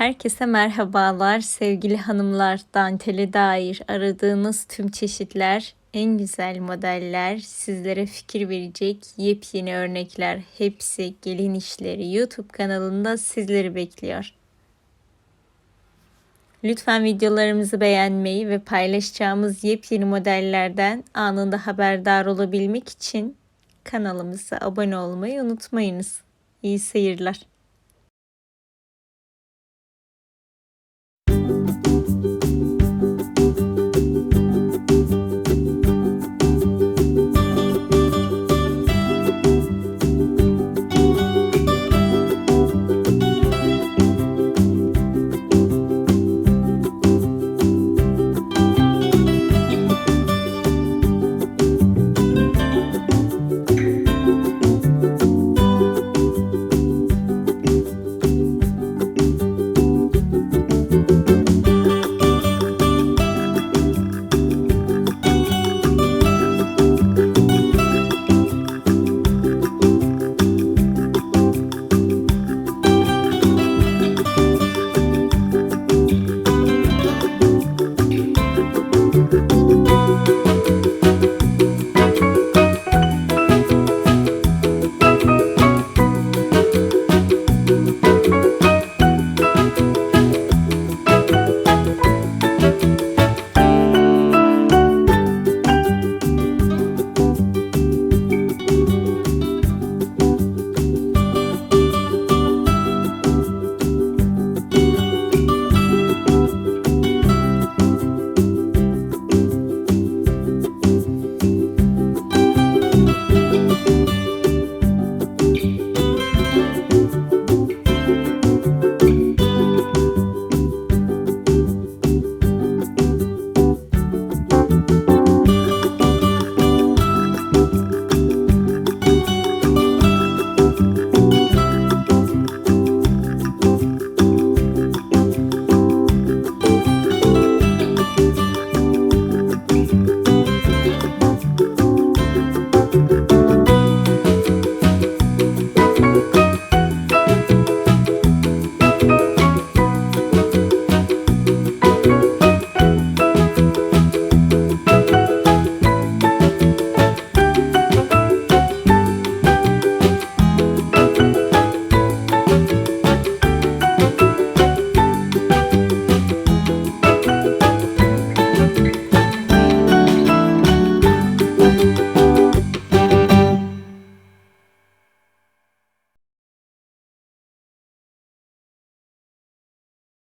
Herkese merhabalar sevgili hanımlar. Dantele dair aradığınız tüm çeşitler, en güzel modeller, sizlere fikir verecek yepyeni örnekler hepsi gelin işleri YouTube kanalında sizleri bekliyor. Lütfen videolarımızı beğenmeyi ve paylaşacağımız yepyeni modellerden anında haberdar olabilmek için kanalımıza abone olmayı unutmayınız. İyi seyirler.